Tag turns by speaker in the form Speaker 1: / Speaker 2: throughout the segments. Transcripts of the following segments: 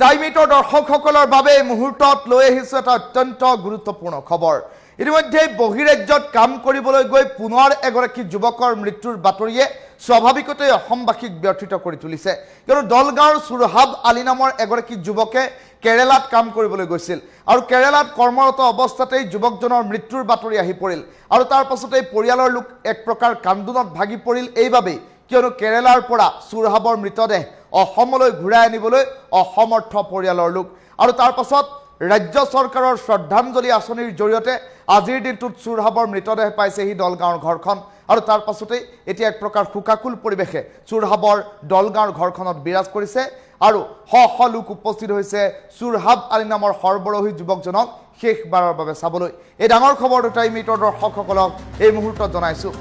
Speaker 1: টাইমিটৰ দৰ্শকসকলৰ বাবে এই মুহূৰ্তত লৈ আহিছোঁ এটা অত্যন্ত গুৰুত্বপূৰ্ণ খবৰ। ইতিমধ্যে বহিৰাজ্যত কাম কৰিবলৈ গৈ পুনৰ এগৰাকী যুৱকৰ মৃত্যুৰ বাতৰিয়ে স্বাভাৱিকতে অসমবাসীক ব্যথিত কৰি তুলিছে। কিয়নো দলগাঁৱৰ চুৰহাব আলী নামৰ এগৰাকী যুৱকে কেৰেলাত কাম কৰিবলৈ গৈছিল আৰু কেৰেলাত কৰ্মৰত অৱস্থাতেই যুৱকজনৰ মৃত্যুৰ বাতৰি আহি পৰিল আৰু তাৰ পাছতেই পৰিয়ালৰ লোক এক প্ৰকাৰ কান্দোনত ভাগি পৰিল। এইবাবেই কিয়নো কেৰেলাৰ পৰা চুৰহাবৰ মৃতদেহ অসমলৈ ঘূৰাই আনিবলৈ অসমৰ্থ পৰিয়ালৰ লোক। আৰু তাৰ পাছত ৰাজ্য চৰকাৰৰ শ্ৰদ্ধাঞ্জলি আঁচনিৰ জৰিয়তে আজিৰ দিনটোত চুৰহাবৰ মৃতদেহ পাইছেহি দলগাঁৱৰ ঘৰখন। আৰু তাৰ পাছতেই এতিয়া এক প্ৰকাৰ শোকাকুল পৰিৱেশে চুৰহাবৰ দলগাঁৱৰ ঘৰখনত বিৰাজ কৰিছে। আৰু শ শ লোক উপস্থিত হৈছে চুৰহাব আলী নামৰ সৰ্বৰহী যুৱকজনক শেষবাৰৰ বাবে চাবলৈ। এই ডাঙৰ খবৰটো টাইম মিটৰ দৰ্শকসকলক এই মুহূৰ্তত জনাইছোঁ।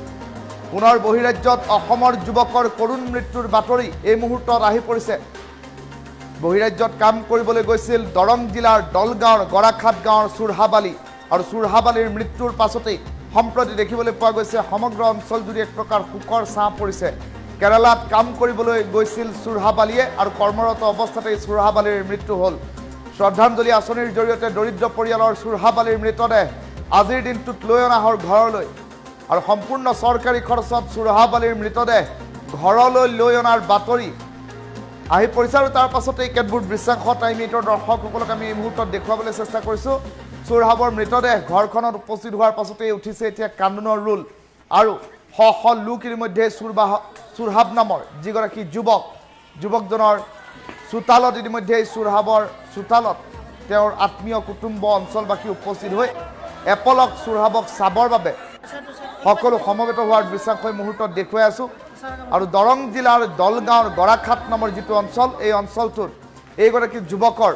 Speaker 1: পুনৰ বহিৰাজ্যত অসমৰ যুৱকৰ কৰুণ মৃত্যুৰ বাতৰি এই মুহূৰ্তত আহি পৰিছে। বহিৰাজ্যত কাম কৰিবলৈ গৈছিল দৰং জিলাৰ দলগাঁৱৰ গৰাখাট গাঁৱৰ চুৰহাবালি আৰু চুৰহাবালিৰ মৃত্যুৰ পাছতেই সম্প্ৰতি দেখিবলৈ পোৱা গৈছে সমগ্ৰ অঞ্চলজুৰি এক প্ৰকাৰ শোকৰ ছাঁ পৰিছে। কেৰালাত কাম কৰিবলৈ গৈছিল চুৰহাবালিয়ে আৰু কৰ্মৰত অৱস্থাতেই চুৰহাবালিৰ মৃত্যু হ'ল। শ্ৰদ্ধাঞ্জলি আঁচনিৰ জৰিয়তে দৰিদ্ৰ পৰিয়ালৰ চুৰহাবালিৰ মৃতদেহ আজিৰ দিনটোত লৈ অনা হ'ল ঘৰলৈ। আৰু সম্পূৰ্ণ চৰকাৰী খৰচত চুৰহাবালিৰ মৃতদেহ ঘৰলৈ লৈ অনাৰ বাতৰি আহি পৰিছে আৰু তাৰ পাছতেই কেতবোৰ দৃশ্যাংশ টাইমিটৰ দৰ্শকসকলক আমি এই মুহূৰ্তত দেখুৱাবলৈ চেষ্টা কৰিছোঁ। চুৰহাবৰ মৃতদেহ ঘৰখনত উপস্থিত হোৱাৰ পাছতেই উঠিছে এতিয়া কান্দোনৰ ৰোল। আৰু শ শ লোক ইতিমধ্যে চুৰবাহ চুৰহাব নামৰ যিগৰাকী যুৱক, যুৱকজনৰ চোতালত ইতিমধ্যে এই চুৰহাবৰ চোতালত তেওঁৰ আত্মীয় কুটুম্ব অঞ্চলবাসী উপস্থিত হৈ এপলক চুৰহাবক চাবৰ বাবে সকলো সমবেত হোৱাৰ দৃশ্যাংশ এই মুহূৰ্তত দেখুৱাই আছোঁ। আৰু দৰং জিলাৰ দলগাঁৱৰ গৰাখাট নামৰ যিটো অঞ্চল, এই অঞ্চলটোত এইগৰাকী যুৱকৰ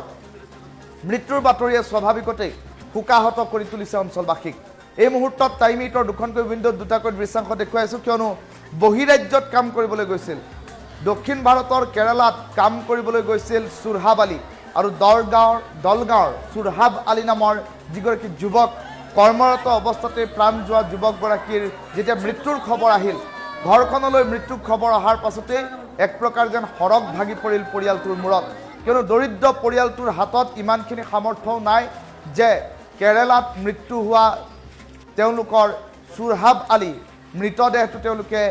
Speaker 1: মৃত্যুৰ বাতৰিয়ে স্বাভাৱিকতেই শোকাহত কৰি তুলিছে অঞ্চলবাসীক। এই মুহূৰ্তত টাইমিটৰ দুখনকৈ উইণ্ডত দুটাকৈ দৃশ্যাংশ দেখুৱাইছোঁ কিয়নো বহিৰাজ্যত কাম কৰিবলৈ গৈছিল। দক্ষিণ ভাৰতৰ কেৰালাত কাম কৰিবলৈ গৈছিল চুৰহাব আলী। আৰু দৰগাঁৱৰ দলগাঁৱৰ চুৰহাব আলী নামৰ যিগৰাকী যুৱক কৰ্মৰত অৱস্থাতে প্ৰাণ যোৱা যুৱকগৰাকীৰ যেতিয়া মৃত্যুৰ খবৰ আহিল, ঘৰখনলৈ মৃত্যুৰ খবৰ অহাৰ পাছতে এক প্ৰকাৰ যেন সৰগ ভাগি পৰিল পৰিয়ালটোৰ মূৰত। কিয়নো দৰিদ্ৰ পৰিয়ালটোৰ হাতত ইমানখিনি সামৰ্থ্যও নাই যে কেৰেলাত মৃত্যু হোৱা তেওঁলোকৰ চুৰহাব আলী মৃতদেহটো তেওঁলোকে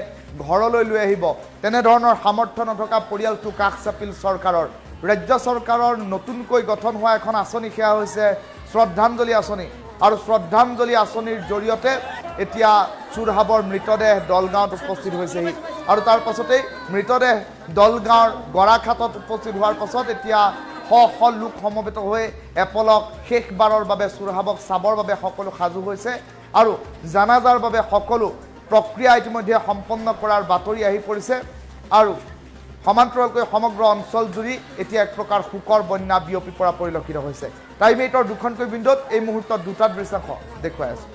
Speaker 1: ঘৰলৈ লৈ আহিব। তেনেধৰণৰ সামৰ্থ্য নথকা পৰিয়ালটো কাষ চাপিল চৰকাৰৰ। ৰাজ্য চৰকাৰৰ নতুনকৈ গঠন হোৱা এখন আঁচনি সেয়া হৈছে শ্ৰদ্ধাঞ্জলি আঁচনি। আৰু শ্ৰদ্ধাঞ্জলি আঁচনিৰ জৰিয়তে এতিয়া চুৰহাবৰ মৃতদেহ দলগাঁৱত উপস্থিত হৈছেহি। আৰু তাৰ মৃতদেহ দলগাঁৱৰ গৰাখাটত উপস্থিত হোৱাৰ পাছত এতিয়া শ শ লোক সমবেত হৈ এপলক শেষবাৰৰ বাবে চুৰহাবক চাবৰ বাবে সকলো সাজু হৈছে আৰু জানাজাৰ বাবে সকলো প্ৰক্ৰিয়া ইতিমধ্যে সম্পন্ন কৰাৰ বাতৰি আহি পৰিছে। আৰু সমান্তৰালকৈ সমগ্ৰ অঞ্চলজুৰি এতিয়া এক প্ৰকাৰ শোকৰ বন্যা বিয়পি পৰা পৰিলক্ষিত হৈছে। টাইমেটৰ দুখনকৈ বিন্দুত এই মুহূৰ্তত দুটা দৃশ্যাংশ দেখুৱাই আছোঁ।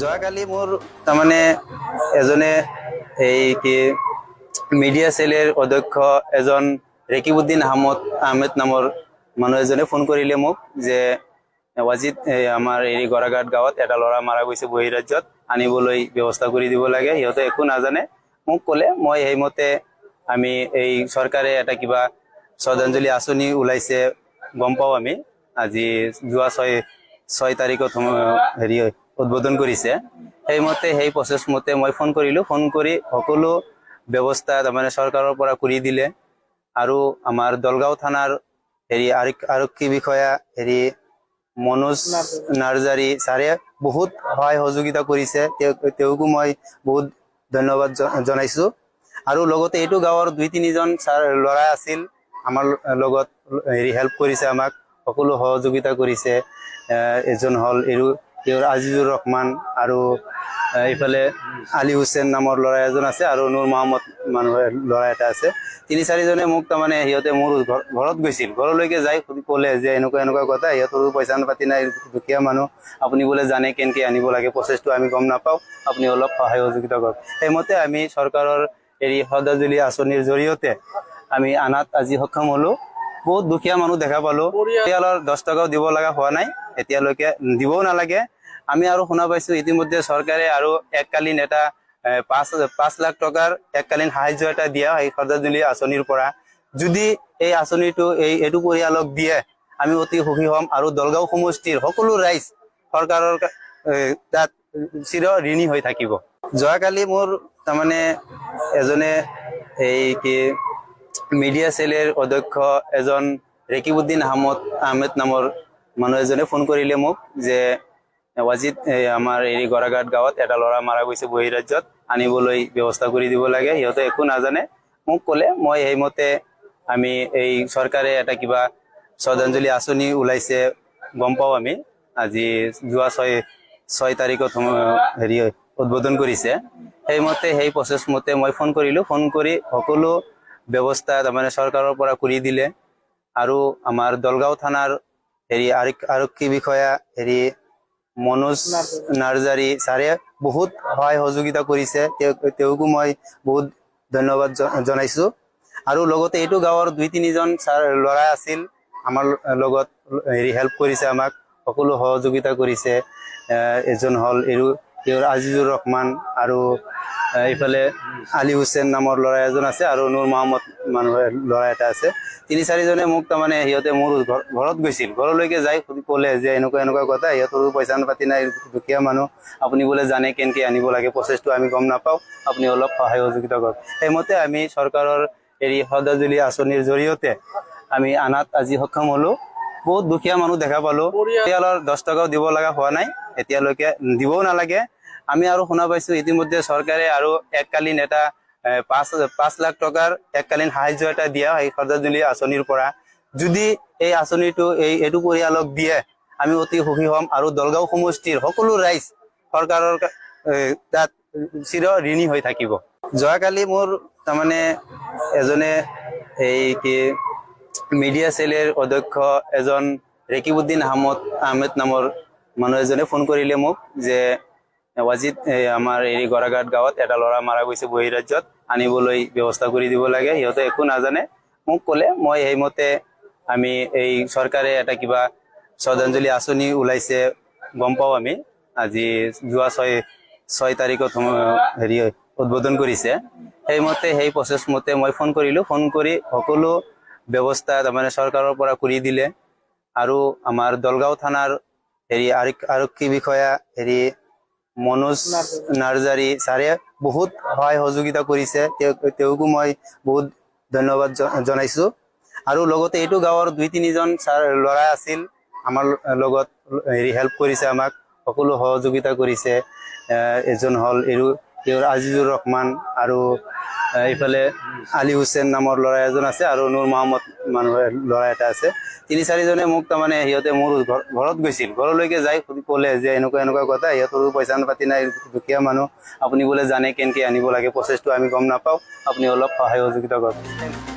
Speaker 2: যোৱাকালি মোৰ তাৰমানে এজনে এই কি মিডিয়া চেলৰ অধ্যক্ষ এজন ৰেকিবুদ্দিন আহমদ আহমেদ নামৰ মানুহ এজনে ফোন কৰিলে মোক যে ৱাজিদ এই আমাৰ এই গৰাঘাট গাঁৱত এটা ল'ৰা মাৰা গৈছে বহিৰাজ্যত, আনিবলৈ ব্যৱস্থা কৰি দিব লাগে। সিহঁতে একো নাজানে। মোক ক'লে, মই সেইমতে আমি এই চৰকাৰে এটা কিবা শ্ৰদ্ধাঞ্জলি আঁচনি ওলাইছে, গম পাওঁ আমি। আজি যোৱা ছয় ছয় তাৰিখত হেৰি উদ্বোধন কৰিছে। সেইমতে, সেই প্ৰচেছ মতে মই ফোন কৰিলোঁ। ফোন কৰি সকলো ব্যৱস্থা তাৰমানে চৰকাৰৰ পৰা কৰি দিলে। আৰু আমাৰ দলগাঁও থানাৰ হেৰি আৰক্ষী বিষয়া হেৰি মনোজ নাৰ্জাৰী ছাৰে বহুত সহায় সহযোগিতা কৰিছে। তেওঁ তেওঁকো মই বহুত ধন্যবাদ জনাইছো। আৰু লগতে এইটো গাঁৱৰ দুই, তিনিজন ছাৰ ল'ৰা আছিল। আমাৰ লগত হেৰি হেল্প কৰিছে আমাক। সকলো সহযোগিতা কৰিছে। এজন হ'ল এইটো তেওঁৰ আজিজুৰ ৰহমান আৰু এইফালে আলী হুছেইন নামৰ ল'ৰা এজন আছে আৰু নুৰ মহম্মদ মানুহৰ ল'ৰা এটা আছে। তিনি চাৰিজনে মোক তাৰমানে সিহঁতে মোৰ ঘৰত গৈছিল। ঘৰলৈকে যাই ক'লে যে এনেকুৱা এনেকুৱা কথা, সিহঁতৰো পইচা পাতি নাই, দুখীয়া মানুহ, আপুনি বোলে জানে কেনেকৈ আনিব লাগে, প্ৰচেছটো আমি গম নাপাওঁ, আপুনি অলপ সহায় সহযোগিতা কৰক। সেইমতে আমি চৰকাৰৰ হেৰি শ্ৰদ্ধাঞ্জলি আঁচনিৰ জৰিয়তে আমি আনাত আজি সক্ষম হ'লো। বহুত দুখীয়া মানুহ দেখা পালো। পৰিয়ালৰ দহ টকাও দিব লগা হোৱা নাই। এতিয়ালৈকে দিবও নালাগে। আমি আৰু শুনা পাইছো, ইতিমধ্যে চৰকাৰে আৰু এককালীন এটা পাঁচ পাঁচ লাখ টকাৰ এককালীন সাহায্য এটা দিয়া হয় শ্ৰদ্ধাঞ্জলি আঁচনিৰ পৰা। যদি এই আঁচনিটো, এই, এইটো পৰিয়ালক দিয়ে, আমি অতি সুখী হ'ম আৰু দলগাঁও সমষ্টিৰ সকলো ৰাইজ চৰকাৰৰ তাত চিৰ ঋণী হৈ থাকিব। যোৱাকালি মোৰ তাৰমানে এজনে এই কি, মিডিয়া চেলৰ অধ্যক্ষ এজন ৰেকিবুদ্দিন আহমদ আহমেদ নামৰ মানুহ এজনে ফোন কৰিলে মোক যে ৱাজিদ আমাৰ এই গৰাঘাট গাঁৱত এটা ল'ৰা মাৰা গৈছে বহিৰাজ্যত, আনিবলৈ ব্যৱস্থা কৰি দিব লাগে। সিহঁতে একো নাজানে। মোক ক'লে, মই সেইমতে আমি এই চৰকাৰে এটা কিবা শ্ৰদ্ধাঞ্জলি আঁচনি ওলাইছে, গম পাওঁ আমি। আজি যোৱা ছয় ছয় তাৰিখত হেৰি উদ্বোধন কৰিছে। সেইমতে, সেই প্ৰচেছ মতে মই ফোন কৰিলোঁ। ফোন কৰি সকলো ব্যৱস্থা তাৰমানে চৰকাৰৰ পৰা কৰি দিলে। আৰু আমাৰ দলগাঁও থানাৰ হেৰি আৰক্ষী বিষয়া, হেৰি মনোজ নাৰ্জাৰী ছাৰে বহুত সহায় সহযোগিতা কৰিছে। তেওঁ তেওঁকো মই বহুত ধন্যবাদ জনাইছোঁ। আৰু লগতে এইটো গাঁৱৰ দুই তিনিজন ছাৰ ল'ৰা আছিল, আমাৰ লগত হেৰি হেল্প কৰিছে আমাক, সকলো সহযোগিতা কৰিছে। এজন হ'ল এইটো তেওঁৰ আজিজুৰ ৰহমান আৰু এইফালে আলী হুছেইন নামৰ ল'ৰা এজন আছে আৰু নুৰ মহম্মদ মানুহৰ ল'ৰা এটা আছে। তিনি চাৰিজনে মোক তাৰমানে সিহঁতে মোৰ ঘৰ- ঘৰত গৈছিল। ঘৰলৈকে যাই ক'লে যে এনেকুৱা এনেকুৱা কথা, সিহঁতৰো পইচা পাতি নাই, দুখীয়া মানুহ, আপুনি বোলে জানে কেনেকৈ আনিব লাগে, প্ৰচেছটো আমি গম নাপাওঁ, আপুনি অলপ সহায় সহযোগিতা কৰক। সেইমতে আমি চৰকাৰৰ হেৰি শ্ৰদ্ধাঞ্জলি আঁচনিৰ জৰিয়তে আমি আনাত আজি সক্ষম হ'লো। বহুত দুখীয়া মানুহ দেখা পালো। পৰিয়ালৰ দহ টকাও দিব লগা হোৱা নাই। এতিয়ালৈকে দিবও নালাগে। আমি আৰু শুনা পাইছো ইতিমধ্যে চৰকাৰে আৰু এককালীন এটা পাঁচ পাঁচ লাখ টকাৰ এককালীন সাহায্য এটা দিয়া হয় শ্ৰদ্ধাঞ্জলি আঁচনিৰ পৰা। যদি এই আঁচনিটো এই এইটো পৰিয়ালক দিয়ে আমি অতি সুখী হ'ম আৰু দলগাঁও সমষ্টিৰ সকলো ৰাইজ চৰকাৰৰ তাত চিৰ ঋণী হৈ থাকিব। যোৱাকালি মোৰ তাৰমানে এজনে এই কি মিডিয়া চেলৰ অধ্যক্ষ এজন ৰেকিবুদ্দিন আহমদ, আহমেদ নামৰ মানুহ এজনে ফোন কৰিলে মোক যে ৱাজিদ আমাৰ এই গৰাঘাট গাঁৱত এটা ল'ৰা মাৰা গৈছে বহিৰাজ্যত, আনিবলৈ ব্যৱস্থা কৰি দিব লাগে। সিহঁতে একো নাজানে। মোক ক'লে, মই সেইমতে আমি এই চৰকাৰে এটা কিবা শ্ৰদ্ধাঞ্জলি আঁচনি ওলাইছে, গম পাওঁ আমি। আজি যোৱা ছয় ছয় তাৰিখত হেৰি উদ্বোধন কৰিছে। সেইমতে, সেই প্ৰচেছ মতে মই ফোন কৰিলোঁ। ফোন কৰি সকলো ব্যৱস্থা তাৰমানে চৰকাৰৰ পৰা কৰি দিলে। আৰু আমাৰ দলগাঁও থানাৰ হেৰি আৰক্ষী বিষয়া হেৰি মনোজ নাৰ্জাৰী ছাৰে বহুত সহায় সহযোগিতা কৰিছে। তেওঁ, তেওঁকো মই বহুত ধন্যবাদ জনাইছো। আৰু লগতে এইটো গাঁৱৰ দুই, তিনিজন ছাৰ ল'ৰা আছিল। আমাৰ লগত হেৰি হেল্প কৰিছে আমাক। সকলো সহযোগিতা কৰিছে। এজন হ'ল এইটো তেওঁৰ আজিজুৰ ৰহমান আৰু এইফালে আলী হুছেইন নামৰ ল'ৰা এজন আছে আৰু নুৰ মহম্মদ মানুহৰ ল'ৰা এটা আছে। তিনি চাৰিজনে মোক তাৰমানে সিহঁতে মোৰ ঘৰ- ঘৰত গৈছিল। ঘৰলৈকে যাই ক'লে যে এনেকুৱা এনেকুৱা কথা, সিহঁতৰো পইচা পাতি নাই, দুখীয়া মানুহ। আপুনি বোলে জানে কেনেকৈ আনিব লাগে, প্ৰচেছটো আমি গম নাপাওঁ। আপুনি অলপ সহায় সহযোগিতা কৰক।